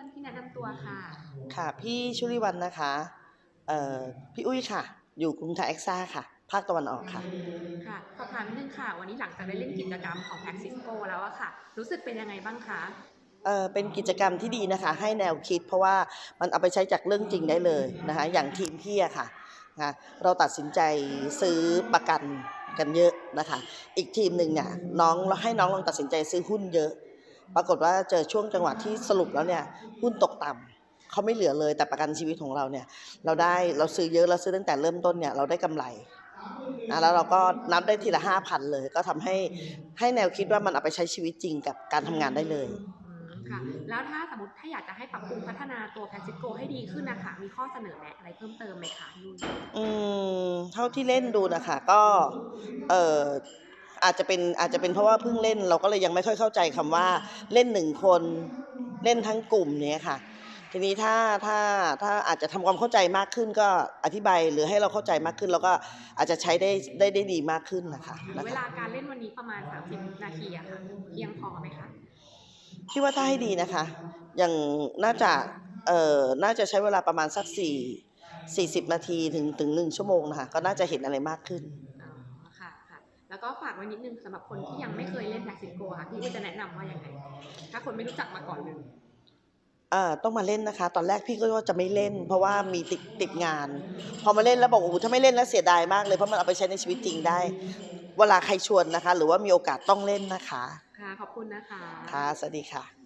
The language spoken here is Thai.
วนที่แนะนำตัวค่ะ ค่ะ พี่ชุลิวันนะคะ เอ่อ พี่อุ้ยค่ะ อยู่กรุงไทยเอ็กซ่าค่ะ ภาคตะวันออกค่ะ ค่ะสอบถามนิดนึงค่ะ วันนี้หลังจากได้เล่นกิจกรรมของแพ็กซิสโกแล้วอะค่ะ รู้สึกเป็นยังไงบ้างคะ เอ่อ เป็นกิจกรรมที่ดีนะคะ ให้แนวคิดเพราะว่ามันเอาไปใช้จากเรื่องจริงได้เลยนะคะ อย่างทีมพี่อะค่ะนะเราตัดสินใจซื้อประกันกันเยอะนะคะ อีกทีมหนึ่งเนี่ยน้องให้น้องลองตัดสินใจซื้อหุ้นเยอะ ปรากฏว่าเจอช่วงจังหวะที่สรุปแล้วเนี่ยหุ้นตกต่ำเขาไม่เหลือเลยแต่ประกันชีวิตของเราเนี่ย เราได้เราซื้อเยอะเราซื้อตั้งแต่เริ่มต้นเนี่ยเราได้กำไรนะแล้วเราก็นับได้ทีละห้าพันเลย ก็ทำให้ให้แนวคิดว่ามันเอาไปใช้ชีวิตจริงกับการทำงานได้เลยอืมค่ะแล้วถ้าสมมติถ้าอยากจะให้ปรับปรุงพัฒนาตัวแพ็กซิสโกให้ดีขึ้นนะคะมีข้อเสนอแนะอะไรเพิ่มเติมไหมคะพี่ยุ้ยอืมเท่าที่เล่นดูนะคะก็เออ อาจจะเป็นอาจจะเป็นเพราะว่าเพิ่งเล่นเราก็เลยยังไม่ค่อยเข้าใจคำว่าเล่นหนึ่งคนเล่นทั้งกลุ่มเนี้ยค่ะ ทีนี้ถ้าถ้าถ้าอาจจะทำความเข้าใจมากขึ้นก็อธิบายหรือให้เราเข้าใจมากขึ้น แล้วก็อาจจะใช้ได้ได้ได้ดีมากขึ้นนะคะนะเวคะลาการเล่นวันนี้ประมาณ 30 นาทีอะค่ะเพียงพอไหมคะคิดว่าถ้าให้ดีนะคะ อย่างน่าจะเอ่อน่าจะใช้เวลาประมาณสักสี่สี่สิบนาทีถึงถึงหนึ่งชั่วโมงนะคะ ก็น่าจะเห็นอะไรมากขึ้นอ๋อค่ะค่ะ แล้วก็ฝากไว้นิดนึงสำหรับคนที่ยังไม่เคยเล่นแพ็กซิสโกค่ะพี่ยุ้ยจะแนะนำว่ายังไง ถ้าคนไม่รู้จักมาก่อนเลยเอ่อต้องมาเล่นนะคะ ตอนแรกพี่ก็ว่าจะไม่เล่น เพราะว่ามีติดติดงาน พอมาเล่นแล้วบอกโอ้โหถ้าไม่เล่นแล้วเสียดายมากเลยเพราะมันเอาไปใช้ในชีวิตจริงได้ เวลาใครชวนนะคะ หรือว่ามีโอกาสต้องเล่นนะคะ ค่ะ ขอบคุณนะคะ ค่ะสวัสดีค่ะ